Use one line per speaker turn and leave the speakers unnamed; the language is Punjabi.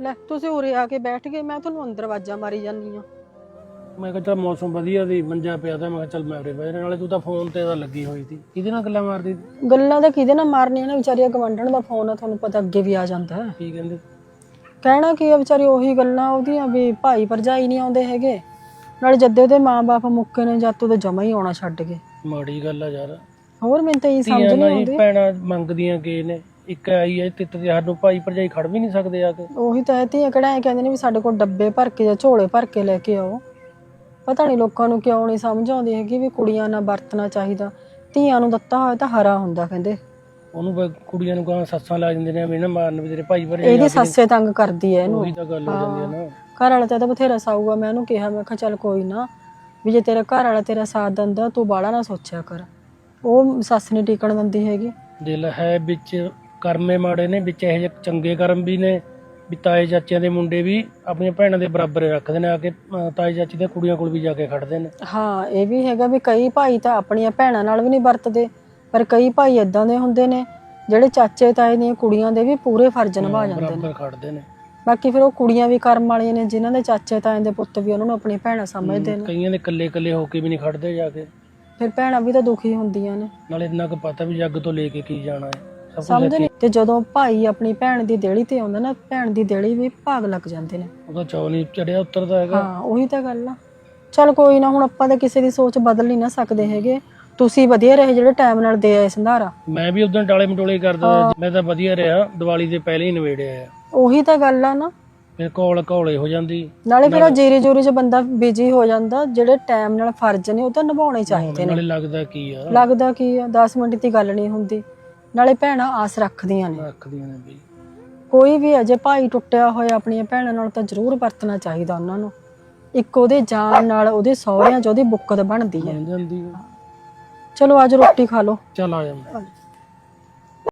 ਲੈ ਤੁਸੀਂ ਉਰੇ ਆ ਕੇ ਬੈਠ ਗਏ ਮੈਂ ਤੁਹਾਨੂੰ ਅੰਦਰ ਆਵਾਜ਼ਾਂ ਮਾਰੀ ਜਾਂਦੀ ਆ
ਮੈਂ ਕਿਹਾ ਚੱਲ ਮੌਸਮ ਵਧੀਆ ਦੀ ਮੰਜਾ ਪਿਆ ਤਾਂ ਮੈਂ ਕਿਹਾ ਚੱਲ ਮੈਂ ਉਰੇ ਜਾਣਾ। ਨਾਲੇ ਤੂੰ ਤਾਂ ਫੋਨ ਤੇ ਤਾਂ ਲੱਗੀ ਹੋਈ ਸੀ। ਕਿਹਦੇ ਨਾਲ ਗੱਲਾਂ ਮਾਰਦੀ ਸੀ?
ਗੱਲਾਂ ਤਾਂ ਕਿਹਦੇ ਨਾਲ ਮਾਰਨੀਆਂ ਨੇ ਵਿਚਾਰੀਆਂ ਗਵੰਡਣ ਦਾ ਫੋਨ ਆ ਤੁਹਾਨੂੰ ਪਤਾ ਅੱਗੇ ਵੀ ਆ ਜਾਂਦਾ ਹੈ।
ਕੀ ਕਹਿੰਦੇ?
ਕਹਿਣਾ ਕੀ ਆ ਵਿਚਾਰੀ ਉਹੀ ਗੱਲਾਂ ਉਹਦੀਆਂ ਵੀ ਭਾਈ ਭਰਜਾਈ ਨਹੀਂ ਆਉਂਦੇ ਹੈਗੇ। ਨਾਲੇ ਜੱਦੇ ਦੇ ਮਾਂ-ਬਾਪ ਮੁੱਕੇ ਨੇ ਜਦ ਤੋਂ ਤੇ ਜਮਾ ਹੀ ਆਉਣਾ ਛੱਡ ਗਏ
ਮਾੜੀ ਗੱਲ ਆ ਯਾਰ।
ਹੋਰ ਮੈਨੂੰ ਤਾਂ ਇਹ ਸਮਝ
ਧੀਆਂ
ਨਹੀਂ ਆਉਂਦੀ।
ਭੈਣਾਂ ਮੰਗਦੀਆਂ ਕੀ ਨੇ? ਇੱਕ ਆਈ ਹੈ ਤਿੱਤ ਤੇ ਸਾਨੂੰ ਭਾਈ ਭਰਜਾਈ ਖੜ ਵੀ ਨਹੀਂ ਸਕਦੇ ਆ ਕੇ।
ਉਹੀ ਤਾਂ ਹੈ ਧੀਆਂ ਕਿਹੜਾ ਐਂ ਕਹਿੰਦੇ ਨੇ ਵੀ ਸਾਡੇ ਕੋਲ ਡੱਬੇ ਭਰ ਕੇ ਜਾਂ ਝੋਲੇ ਭਰ ਕੇ ਲੈ ਕੇ ਆਓ। ਪਤਾ ਨਹੀਂ ਲੋਕਾਂ ਨੂੰ ਕਿਉਂ ਨਹੀਂ ਸਮਝ ਆਉਂਦੀ ਹੈਗੀ ਵੀ ਕੁੜੀਆਂ ਨਾਲ ਵਰਤਣਾ ਚਾਹੀਦਾ। ਧੀਆਂ ਨੂੰ ਦਿੱਤਾ ਹੋਇਆ ਤਾਂ ਹਰਾ ਹੁੰਦਾ ਕਹਿੰਦੇ।
ਉਹਨੂੰ ਬਈ ਕੁੜੀਆਂ ਨੂੰ ਕਹਾਂ ਸੱਸਾਂ ਲਾ ਜਾਂਦੇ ਨੇ ਵੀ ਨਾ ਮਾਰਨ ਵੀ ਤੇਰੇ ਭਾਈ ਭਰਜਾਈ
ਇਹਦੀ ਸੱਸੇ ਤੰਗ ਕਰਦੀ ਹੈ ਇਹਨੂੰ।
ਉਹੀ ਤਾਂ ਗੱਲ ਹੋ ਜਾਂਦੀ ਹੈ ਨਾ।
ਘਰ ਵਾਲਾ ਤਾਂ ਇਹਦਾ ਬਥੇਰਾ ਸਾਊਗਾ ਮੈਂ ਉਹਨੂੰ ਕਿਹਾ ਮੈਂ ਕਿਹਾ ਚੱਲ ਕੋਈ ਨਾ ਵੀ ਜੇ ਤੇਰਾ ਘਰ ਵਾਲਾ ਤੇਰਾ ਸਾਥ ਦਿੰਦਾ ਤੂੰ ਬਾਹਲਾ ਨਾ ਸੋਚਿਆ ਕਰ। ਉਹ ਸੱਸ ਨਹੀਂ ਟਿਕਣ ਦਿੰਦੀ ਹੈਗੀ।
ਦਿਲ ਹੈ ਵਿੱਚ ਕਰਮੇ ਮਾੜੇ ਨੇ ਵਿੱਚ ਇਹ ਜਿਹੇ ਚੰਗੇ ਕਰਮ ਵੀ ਨੇ ਵੀ ਤਾਏ ਚਾਚਿਆਂ ਦੇ ਮੁੰਡੇ ਵੀ ਆਪਣੀਆਂ ਭੈਣਾਂ ਦੇ ਬਰਾਬਰ ਰੱਖਦੇ ਨੇ ਆ ਕੇ ਅਹ, ਤਾਏ ਚਾਚੀ ਦੀਆਂ ਕੁੜੀਆਂ ਕੋਲ ਵੀ ਜਾ ਕੇ ਖੜਦੇ ਨੇ।
ਹਾਂ ਇਹ ਵੀ ਹੈਗਾ ਵੀ ਕਈ ਭਾਈ ਤਾਂ ਆਪਣੀਆਂ ਭੈਣਾਂ ਨਾਲ ਵੀ ਨਹੀਂ ਵਰਤਦੇ ਪਰ ਕਈ ਭਾਈ ਇਦਾਂ ਦੇ ਹੁੰਦੇ ਨੇ ਜਿਹੜੇ ਚਾਚੇ ਤਾਏ ਦੀਆਂ ਕੁੜੀਆਂ ਦੇ ਵੀ ਪੂਰੇ ਫਰਜ਼ ਨਿਭਾ ਜਾਂਦੇ ਨੇ।
ਬਰਾਬਰ ਖੜਦੇ ਨੇ।
ਬਾਕੀ ਫਿਰ ਉਹ ਕੁੜੀਆਂ ਵੀ ਕਰਮ ਵਾਲੀਆਂ ਨੇ ਜਿਨ੍ਹਾਂ ਦੇ ਚਾਚੇ ਤਾਏ ਦੇ ਪੁੱਤ ਵੀ ਉਹਨਾਂ ਨੂੰ ਆਪਣੀ ਭੈਣਾਂ ਸਮਝਦੇ ਨੇ।
ਕਈਆਂ ਦੇ ਇਕੱਲੇ ਇਕੱਲੇ ਹੋ ਕੇ ਵੀ ਨਹੀਂ ਖੜਦੇ ਜਾ ਕੇ।
ਫਿਰ ਭੈਣਾਂ ਵੀ ਤਾਂ ਦੁਖੀ ਹੁੰਦੀਆਂ ਨੇ।
ਨਾਲੇ ਇੰਨਾ ਕੁ ਪਤਾ ਵੀ ਜੱਗ ਤੋਂ ਲੈ ਕੇ ਕੀ ਜਾਣਾ ਹੈ।
ਸਮਝ ਨਹੀਂ ਤੇ ਜਦੋਂ ਭਾਈ ਆਪਣੀ ਭੈਣ ਦੀ ਦੇਲੀ ਤੇ ਆਉਂਦਾ ਨਾ ਭੈਣ ਦੀ ਦੇਲੀ ਵੀ ਭਾਗ ਲੱਗ ਜਾਂਦੇ ਨੇ।
ਉਹਦਾ ਚੌ ਨਹੀਂ ਚੜਿਆ ਉਤਰਦਾ ਹੈਗਾ।
ਹਾਂ ਉਹੀ ਤਾਂ ਗੱਲ ਆ। ਚਲ ਕੋਈ ਨਾ ਹੁਣ ਆਪਾਂ ਤਾਂ ਕਿਸੇ ਦੀ ਸੋਚ ਬਦਲ ਨਹੀਂ ਨਾ ਸਕਦੇ ਹੈਗੇ। ਤੁਸੀਂ ਵਧੀਆ ਰਹੇ ਜਿਹੜੇ ਟਾਈਮ ਨਾਲ ਦੇ ਆਏ ਸੰਧਾਰਾ।
ਮੈਂ ਵੀ ਉਦੋਂ ਟਾਲੇ ਮਟੋਲੇ ਕਰਦਾ ਮੈਂ ਤਾਂ ਵਧੀਆ ਰਿਹਾ। ਦੀਵਾਲੀ ਦੇ ਪਹਿਲੇ ਹੀ ਨਵੇੜਿਆ ਆ।
ਉਹੀ ਤਾਂ ਗੱਲ ਆ ਨਾ।
ਫਿਰ ਕੋਲ ਘੋਲੇ ਹੋ ਜਾਂਦੀ।
ਨਾਲੇ ਫਿਰ ਉਹ ਜੀਰੀ ਜੂਰੀ ਚ ਬੰਦਾ ਬਿਜ਼ੀ ਹੋ ਜਾਂਦਾ। ਜਿਹੜੇ ਟਾਈਮ ਨਾਲ ਫਰਜ਼ ਨੇ ਉਹ ਤਾਂ ਨਿਭਾਉਣੇ ਚਾਹੀਦੇ ਨੇ।
ਨਾਲੇ ਲੱਗਦਾ ਕੀ ਆ?
ਲੱਗਦਾ ਕੀ ਆ? 10 ਮਿੰਟ ਦੀ ਗੱਲ ਨਹੀਂ ਹੁੰਦੀ। ਨਾਲੇ ਭੈਣਾਂ ਆਸ ਰੱਖਦੀਆਂ ਨੇ।
ਰੱਖਦੀਆਂ ਨੇ ਵੀ
ਕੋਈ ਵੀ ਅਜੇ ਭਾਈ ਟੁੱਟਿਆ ਹੋਇਆ ਆਪਣੀਆਂ ਭੈਣਾਂ ਨਾਲ ਤਾਂ ਜ਼ਰੂਰ ਵਰਤਣਾ ਚਾਹੀਦਾ ਉਹਨਾਂ ਨੂੰ। ਇੱਕ ਉਹਦੇ ਜਾਨ ਨਾਲ ਉਹਦੇ ਸਹੁਰਿਆਂ 'ਚ ਉਹਦੀ ਬੁੱਕਤ ਬਣਦੀ ਹੈ।
ਬਣ ਜਾਂਦੀ ਆ।
ਚਲੋ ਅੱਜ ਰੋਟੀ ਖਾ ਲਓ।
ਚੱਲ ਆ ਜਾਂਦਾ